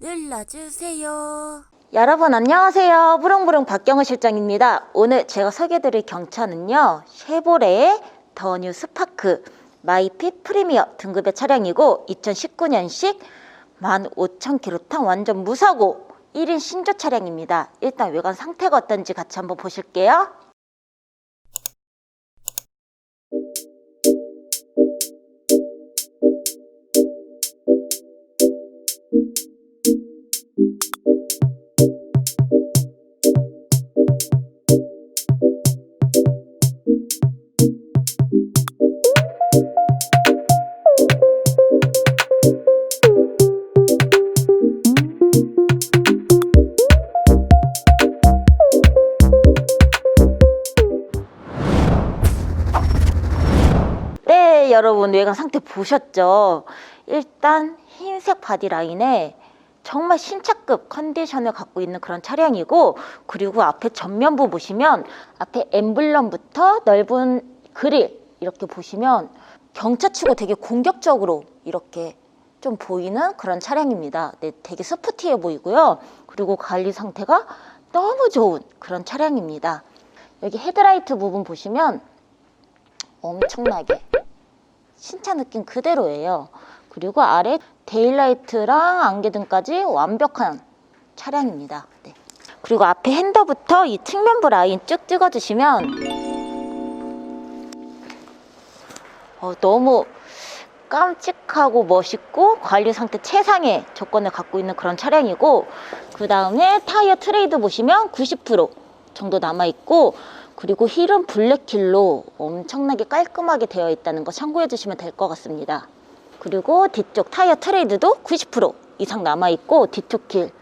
눌러주세요. 여러분 안녕하세요. 부릉부릉 박경호 실장입니다. 오늘 제가 소개해드릴 경차는요. 쉐보레의 더뉴 스파크 마이핏 프리미어 등급의 차량이고 2019년식 15,000km 탄 완전 무사고 1인 신조 차량입니다. 일단 외관 상태가 어떤지 같이 한번 보실게요. 여러분 외관 상태 보셨죠? 일단 흰색 바디 라인에 정말 신차급 컨디션을 갖고 있는 그런 차량이고 그리고 앞에 전면부 보시면 앞에 엠블럼부터 넓은 그릴 이렇게 보시면 경차치고 되게 공격적으로 이렇게 좀 보이는 그런 차량입니다. 네, 되게 스포티해 보이고요. 그리고 관리 상태가 너무 좋은 그런 차량입니다. 여기 헤드라이트 부분 보시면 엄청나게 신차 느낌 그대로예요. 그리고 아래 데일라이트랑 안개등까지 완벽한 차량입니다. 네. 그리고 앞에 핸더부터 이 측면부 라인 쭉 찍어주시면 어, 너무 깜찍하고 멋있고 관리 상태 최상의 조건을 갖고 있는 그런 차량이고 그 다음에 타이어 트레이드 보시면 90% 정도 남아 있고 그리고 힐은 블랙킬로 엄청나게 깔끔하게 되어 있다는 거 참고해 주시면 될 것 같습니다. 그리고 뒤쪽 타이어 트레이드도 90% 이상 남아 있고 뒤쪽 힐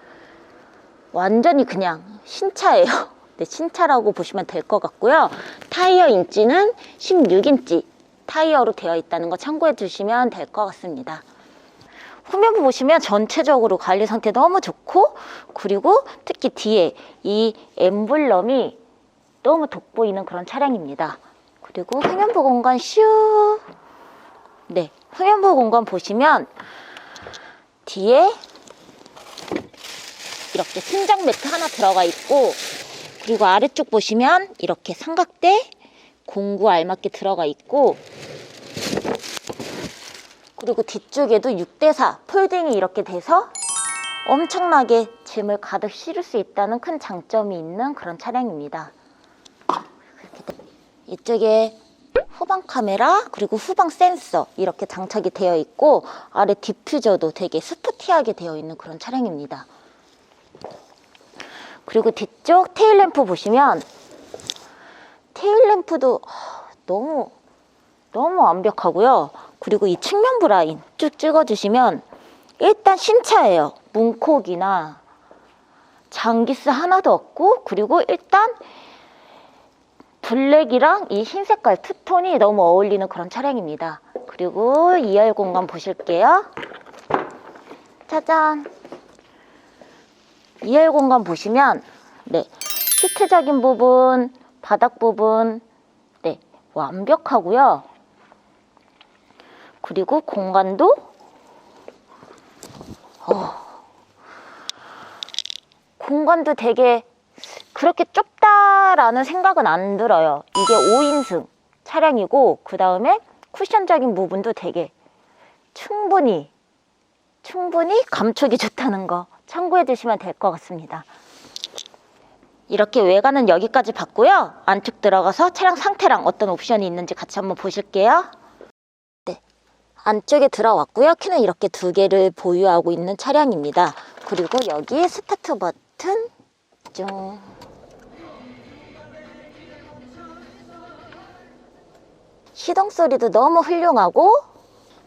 완전히 그냥 신차예요. 네, 신차라고 보시면 될 것 같고요. 타이어 인치는 16인치 타이어로 되어 있다는 거 참고해 주시면 될 것 같습니다. 후면부 보시면 전체적으로 관리 상태 너무 좋고 그리고 특히 뒤에 이 엠블럼이 너무 돋보이는 그런 차량입니다. 그리고 후면부 공간 슈 네, 후면부 공간 보시면 뒤에 이렇게 팀장 매트 하나 들어가 있고 그리고 아래쪽 보시면 이렇게 삼각대 공구 알맞게 들어가 있고 그리고 뒤쪽에도 6대4 폴딩이 이렇게 돼서 엄청나게 짐을 가득 실을 수 있다는 큰 장점이 있는 그런 차량입니다. 이쪽에 후방 카메라 그리고 후방 센서 이렇게 장착이 되어 있고 아래 디퓨저도 되게 스포티하게 되어 있는 그런 차량입니다. 그리고 뒤쪽 테일램프 보시면 테일램프도 너무 너무 완벽하고요. 그리고 이 측면부 라인 쭉 찍어주시면 일단 신차예요. 문콕이나 장기스 하나도 없고 그리고 일단 블랙이랑 이 흰 색깔 투톤이 너무 어울리는 그런 차량입니다. 그리고 2열 공간 보실게요. 짜잔. 2열 공간 보시면 네 시트적인 부분, 바닥 부분 네 완벽하고요. 그리고 공간도 어, 공간도 되게 그렇게 좁다라는 생각은 안 들어요. 이게 5인승 차량이고 그 다음에 쿠션적인 부분도 되게 충분히 충분히 감촉이 좋다는 거 참고해 주시면 될 것 같습니다. 이렇게 외관은 여기까지 봤고요. 안쪽 들어가서 차량 상태랑 어떤 옵션이 있는지 같이 한번 보실게요. 네, 안쪽에 들어왔고요. 키는 이렇게 두 개를 보유하고 있는 차량입니다. 그리고 여기 스타트 버튼 좀 시동 소리도 너무 훌륭하고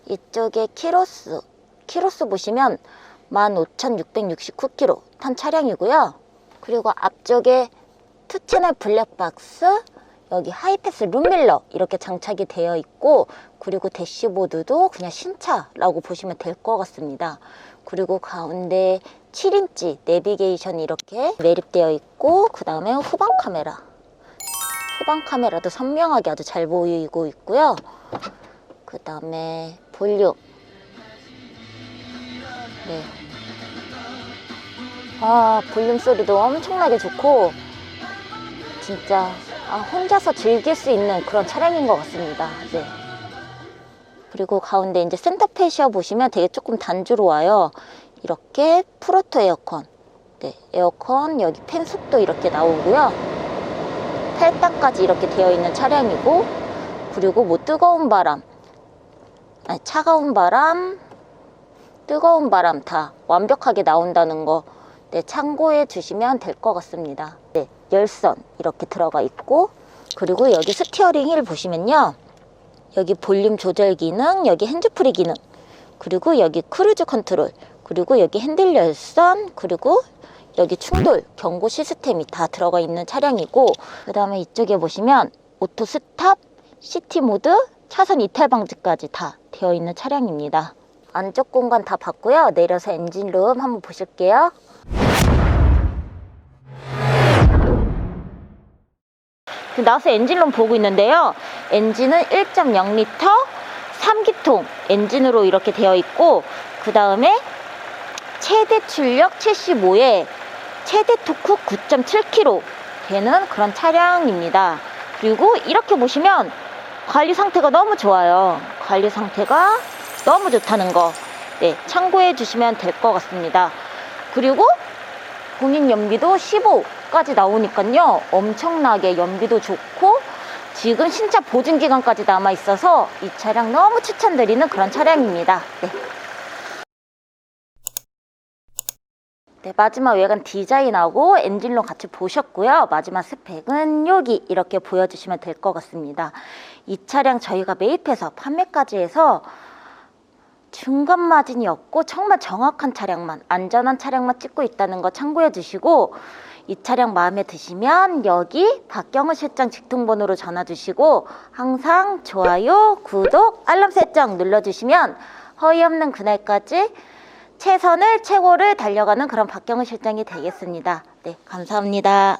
이쪽에 키로수 키로수 보시면 15,669km 탄 차량이고요. 그리고 앞쪽에 투채널 블랙박스 여기 하이패스 룸밀러 이렇게 장착이 되어 있고 그리고 대시보드도 그냥 신차라고 보시면 될 것 같습니다. 그리고 가운데 7인치 내비게이션이 이렇게 매립되어 있고 그 다음에 후방 카메라 후방 카메라도 선명하게 아주 잘 보이고 있고요. 그 다음에 볼륨 네. 아, 볼륨 소리도 엄청나게 좋고, 진짜, 아, 혼자서 즐길 수 있는 그런 차량인 것 같습니다. 네. 그리고 가운데 이제 센터페시아 보시면 되게 조금 단조로워요. 이렇게 프로토 에어컨. 네, 에어컨 여기 팬 속도 이렇게 나오고요. 8단까지 이렇게 되어 있는 차량이고, 그리고 뭐 뜨거운 바람, 아니, 차가운 바람, 뜨거운 바람 다 완벽하게 나온다는 거 네, 참고해 주시면 될 것 같습니다. 네, 열선 이렇게 들어가 있고 그리고 여기 스티어링 휠 보시면요. 여기 볼륨 조절 기능, 여기 핸즈프리 기능, 그리고 여기 크루즈 컨트롤, 그리고 여기 핸들 열선, 그리고 여기 충돌 경고 시스템이 다 들어가 있는 차량이고 그 다음에 이쪽에 보시면 오토 스탑, 시티 모드, 차선 이탈 방지까지 다 되어 있는 차량입니다. 안쪽 공간 다 봤고요. 내려서 엔진룸 한번 보실게요. 나와서 엔진룸 보고 있는데요. 엔진은 1.0L 3기통 엔진으로 이렇게 되어 있고 그 다음에 최대 출력 75에 최대 토크 9.7kg 되는 그런 차량입니다. 그리고 이렇게 보시면 관리 상태가 너무 좋아요. 관리 상태가 너무 좋다는 거 네, 참고해 주시면 될 것 같습니다. 그리고 공인 연비도 15까지 나오니까요. 엄청나게 연비도 좋고 지금 신차 보증 기간까지 남아 있어서 이 차량 너무 추천드리는 그런 차량입니다. 네. 네, 마지막 외관 디자인하고 엔진로 같이 보셨고요. 마지막 스펙은 여기 이렇게 보여주시면 될 것 같습니다. 이 차량 저희가 매입해서 판매까지 해서 중간 마진이 없고 정말 정확한 차량만 안전한 차량만 찍고 있다는 거 참고해 주시고 이 차량 마음에 드시면 여기 박경우 실장 직통번호로 전화 주시고 항상 좋아요, 구독, 알람 설정 눌러주시면 허위 없는 그날까지 최선을 최고를 달려가는 그런 박경우 실장이 되겠습니다. 네, 감사합니다.